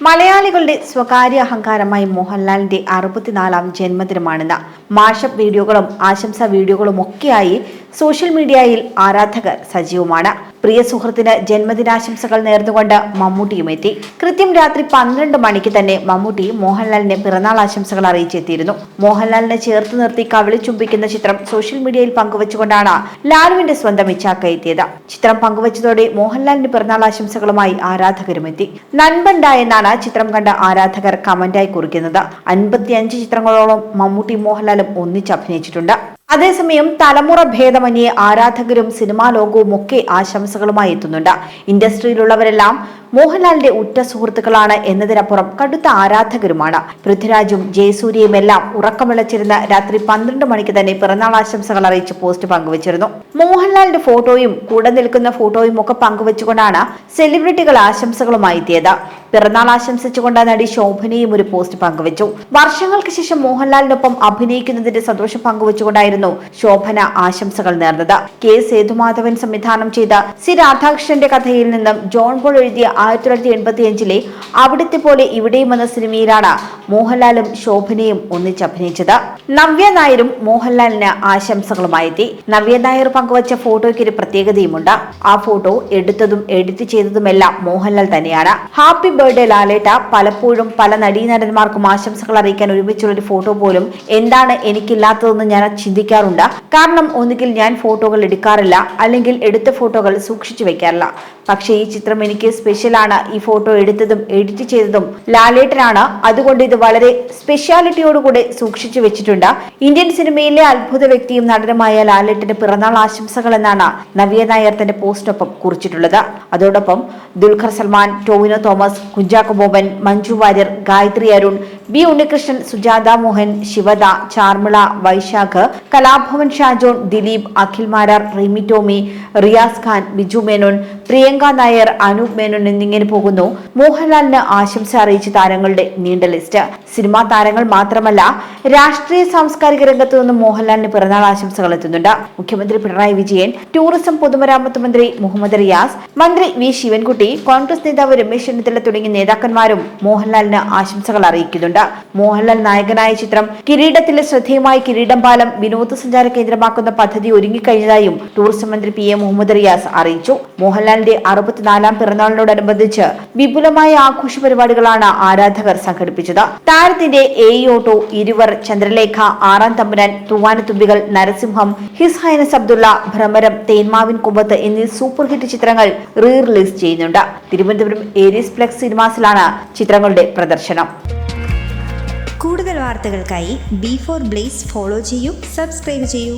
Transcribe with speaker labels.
Speaker 1: മലയാളികളുടെ സ്വകാര്യ അഹങ്കാരമായി മോഹൻലാലിന്റെ അറുപത്തിനാലാം ജന്മദിനമാണിന്ന് മാഷപ്പ് വീഡിയോകളും ആശംസാ വീഡിയോകളും ഒക്കെയായി സോഷ്യൽ മീഡിയയിൽ ആരാധകർ സജീവമാണ്. പ്രിയ സുഹൃത്തിന് ജന്മദിനാശംസകൾ നേർന്നുകൊണ്ട് മമ്മൂട്ടിയും എത്തി. കൃത്യം രാത്രി പന്ത്രണ്ട് മണിക്ക് തന്നെ മമ്മൂട്ടി മോഹൻലാലിന് പിറന്നാൾ ആശംസകൾ അറിയിച്ചെത്തിയിരുന്നു. മോഹൻലാലിനെ ചേർത്ത് നിർത്തി കവിളി ചുംബിക്കുന്ന ചിത്രം സോഷ്യൽ മീഡിയയിൽ പങ്കുവച്ചുകൊണ്ടാണ് ലാലുവിന്റെ സ്വന്തം ഇച്ചാക്ക എത്തിയത്. ചിത്രം പങ്കുവച്ചതോടെ മോഹൻലാലിന്റെ പിറന്നാൾ ആശംസകളുമായി ആരാധകരും എത്തി. നൻപണ്ട എന്നാണ് ചിത്രം കണ്ട ആരാധകർ കമന്റായി കുറിക്കുന്നത്. അൻപത്തിയഞ്ച് ചിത്രങ്ങളോളം മമ്മൂട്ടി മോഹൻലാലും ഒന്നിച്ച് അഭിനയിച്ചിട്ടുണ്ട്. അതേസമയം തലമുറ ഭേദമന്യേ ആരാധകരും സിനിമാ ലോകവും ഒക്കെ ആശംസകളുമായി എത്തുന്നുണ്ട്. ഇൻഡസ്ട്രിയിലുള്ളവരെല്ലാം മോഹൻലാലിന്റെ ഉറ്റ സുഹൃത്തുക്കളാണ് എന്നതിനപ്പുറം കടുത്ത ആരാധകരുമാണ്. പൃഥ്വിരാജും ജയസൂര്യയും എല്ലാം ഉറക്കമിളച്ചിരുന്ന രാത്രി പന്ത്രണ്ട് മണിക്ക് തന്നെ പിറന്നാൾ ആശംസകൾ അറിയിച്ച് പോസ്റ്റ് പങ്കുവച്ചിരുന്നു. മോഹൻലാലിന്റെ ഫോട്ടോയും കൂടെ നിൽക്കുന്ന ഫോട്ടോയും ഒക്കെ പങ്കുവച്ചുകൊണ്ടാണ് സെലിബ്രിറ്റികൾ ആശംസകളുമായി എത്തിയത്. പിറന്നാൾ ആശംസിച്ചുകൊണ്ട് നടി ശോഭനയും ഒരു പോസ്റ്റ് പങ്കുവച്ചു. വർഷങ്ങൾക്ക് ശേഷം മോഹൻലാലിനൊപ്പം അഭിനയിക്കുന്നതിന്റെ സന്തോഷം പങ്കുവച്ചുകൊണ്ടായിരുന്നു ശോഭന ആശംസകൾ നേർന്നത്. കെ സേതുമാധവൻ സംവിധാനം ചെയ്ത സി രാധാകൃഷ്ണന്റെ കഥയിൽ നിന്നും ജോൺ പോൾ എഴുതിയ ആയിരത്തി തൊള്ളായിരത്തി എൺപത്തിയഞ്ചിലെ അവിടുത്തെ പോലെ ഇവിടെയും എന്ന സിനിമയിലാണ് മോഹൻലാലും ശോഭനയും ഒന്നിച്ച് അഭിനയിച്ചത്. നവ്യ നായരും മോഹൻലാലിന് ആശംസകളുമായി എത്തി നവ്യ നായർ പങ്കുവച്ച ഫോട്ടോയ്ക്ക് ഒരു പ്രത്യേകതയുമുണ്ട്. ആ ഫോട്ടോ എടുത്തതും എഡിറ്റ് ചെയ്തതുമെല്ലാം മോഹൻലാൽ തന്നെയാണ്. ഹാപ്പി ബർത്ത്ഡേ ലാലേട്ട പലപ്പോഴും പല നടീനടന്മാർക്കും ആശംസകൾ അറിയിക്കാൻ ഒരുമിച്ചുള്ള ഒരു ഫോട്ടോ പോലും എന്താണ് എനിക്കില്ലാത്തതെന്ന് ഞാൻ ചിന്തിക്കാറുണ്ട്. കാരണം ഒന്നുകിൽ ഞാൻ ഫോട്ടോകൾ എടുക്കാറില്ല അല്ലെങ്കിൽ എടുത്ത ഫോട്ടോകൾ സൂക്ഷിച്ചു വെക്കാറില്ല. പക്ഷേ ഈ ചിത്രം എനിക്ക് സ്പെഷ്യലാണ്. ഈ ഫോട്ടോ എടുത്തതും എഡിറ്റ് ചെയ്തതും ലാലേട്ടനാണ്. അതുകൊണ്ട് ഇത് വളരെ സ്പെഷ്യാലിറ്റിയോടുകൂടെ സൂക്ഷിച്ചു വെച്ചിട്ടുണ്ട്. ഇന്ത്യൻ സിനിമയിലെ അത്ഭുത വ്യക്തിയും നടനുമായ ലാലേട്ടന്റെ പിറന്നാൾ ആശംസകൾ എന്നാണ് നവ്യ നായർ തന്റെ പോസ്റ്റിനൊപ്പം കുറിച്ചിട്ടുള്ളത്. അതോടൊപ്പം ദുൽഖർ സൽമാൻ ടോവിനോ തോമസ് കുഞ്ചാക്കോ ബോബൻ മഞ്ജു വാര്യർ ഗായത്രി അരുൺ ബി ഉണ്ണികൃഷ്ണൻ സുജാത മോഹൻ ശിവദ ചാർമിള വൈശാഖ് കലാഭവൻ ഷാജോൺ ദിലീപ് അഖിൽ മാരാർ റിമി ടോമി റിയാസ് ഖാൻ ബിജു മേനോൻ പ്രിയങ്ക നായർ അനൂപ് മേനോൻ എന്നിങ്ങനെ പോകുന്നു. മോഹൻലാലിന് ആശംസ അറിയിച്ച താരങ്ങളുടെ നീണ്ട ലിസ്റ്റ്. സിനിമാ താരങ്ങൾ മാത്രമല്ല രാഷ്ട്രീയ സാംസ്കാരിക രംഗത്ത് നിന്നും മോഹൻലാലിന് പിറന്നാൾ ആശംസകൾ എത്തുന്നുണ്ട്. മുഖ്യമന്ത്രി പിണറായി വിജയൻ ടൂറിസം പൊതുമരാമത്ത് മന്ത്രി മുഹമ്മദ് റിയാസ് മന്ത്രി വി ശിവൻകുട്ടി കോൺഗ്രസ് നേതാവ് രമേശ് ചെന്നിത്തല തുടങ്ങിയ നേതാക്കന്മാരും മോഹൻലാലിന് ആശംസകൾ അറിയിക്കുന്നുണ്ട്. മോഹൻലാൽ നായകനായ ചിത്രം കിരീടത്തിലെ ശ്രദ്ധേയമായ കിരീടം പാലം വിനോദസഞ്ചാര കേന്ദ്രമാക്കുന്ന പദ്ധതി ഒരുങ്ങിക്കഴിഞ്ഞതായും ടൂറിസം മന്ത്രി പി എ മുഹമ്മദ് റിയാസ് അറിയിച്ചു. മോഹൻലാലിന്റെ അറുപത്തിനാലാം പിറന്നാളിനോടനുബന്ധിച്ച് വിപുലമായ ആഘോഷ പരിപാടികളാണ് ആരാധകർ സംഘടിപ്പിച്ചത്. താരത്തിന്റെ A auto Iruvar Chandralekha Aaram Thampuran Thoovanathumbikal Narasimham his highness Abdullah Bhramaram Thenmavin Kombathu എന്നീ സൂപ്പർ ഹിറ്റ് ചിത്രങ്ങൾ റീ റിലീസ് ചെയ്യുന്നുണ്ട്. തിരുവനന്തപുരം ഏരീസ് ഫ്ലെക്സ് സിനിമാസിലാണ് ചിത്രങ്ങളുടെ പ്രദർശനം.
Speaker 2: കൂടുതൽ വാർത്തകൾക്കായി ബി ഫോർ ബ്ലേസ് ഫോളോ ചെയ്യൂ സബ്സ്ക്രൈബ് ചെയ്യൂ.